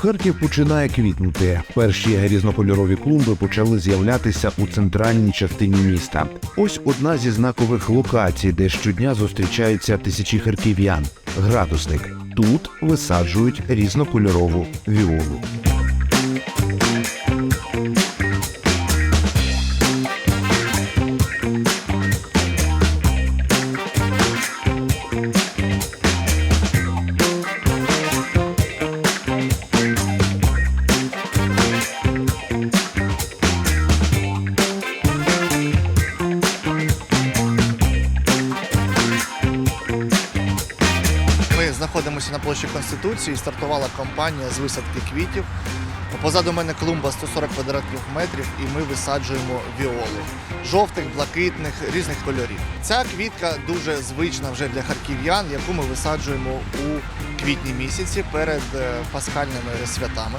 Харків починає квітнути. Перші різнокольорові клумби почали з'являтися у центральній частині міста. Ось одна зі знакових локацій, де щодня зустрічаються тисячі харків'ян. Градусник. Тут висаджують різнокольорову віолу. Знаходимося на площі Конституції. Стартувала кампанія з висадки квітів. Позаду мене клумба 140 квадратних метрів, і ми висаджуємо віоли жовтих, блакитних, різних кольорів. Ця квітка дуже звична вже для харків'ян, яку ми висаджуємо у квітні місяці перед е, пасхальними святами.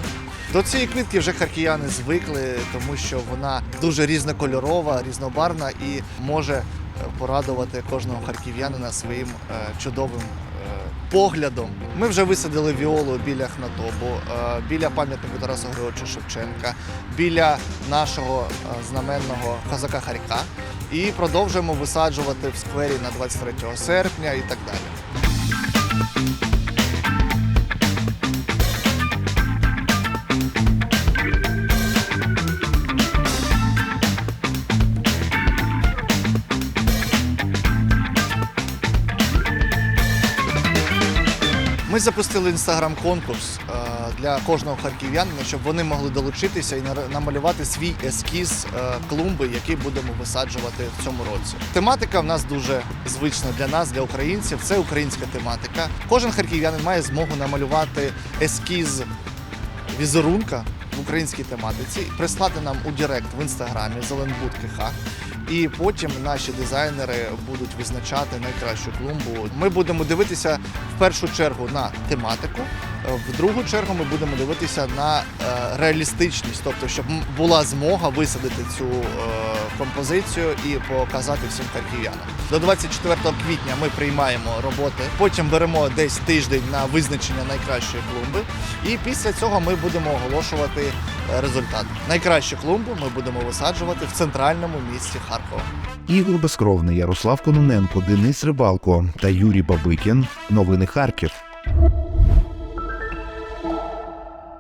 До цієї квітки вже харків'яни звикли, тому що вона дуже різнокольорова, різнобарвна і може е, порадувати кожного харків'янина своїм е, чудовим поглядом. Ми вже висадили віолу біля Хнатобу, е, біля пам'ятника Тараса Григоровича Шевченка, біля нашого е, знаменного козака Харіка і продовжуємо висаджувати в сквері на 23 серпня і так далі. Ми запустили інстаграм-конкурс е, для кожного харків'янина, щоб вони могли долучитися і намалювати свій ескіз е, клумби, який будемо висаджувати в цьому році. Тематика в нас дуже звична для нас, для українців. Це українська тематика. Кожен харків'янин має змогу намалювати ескіз візерунка в українській тематиці, прислати нам у Директ в інстаграмі Зеленбуд КХ. І потім наші дизайнери будуть визначати найкращу клумбу. Ми будемо дивитися в першу чергу на тематику, в другу чергу ми будемо дивитися на е, реалістичність, тобто, щоб була змога висадити цю е, композицію і показати всім харків'янам. До 24 квітня ми приймаємо роботи, потім беремо десь тиждень на визначення найкращої клумби, і після цього ми будемо оголошувати е, результат. Найкращу клумбу ми будемо висаджувати в центральному місті Харкова. Ігор Безкровний, Ярослав Кононенко, Денис Рибалко та Юрій Бабикін. Новини Харків.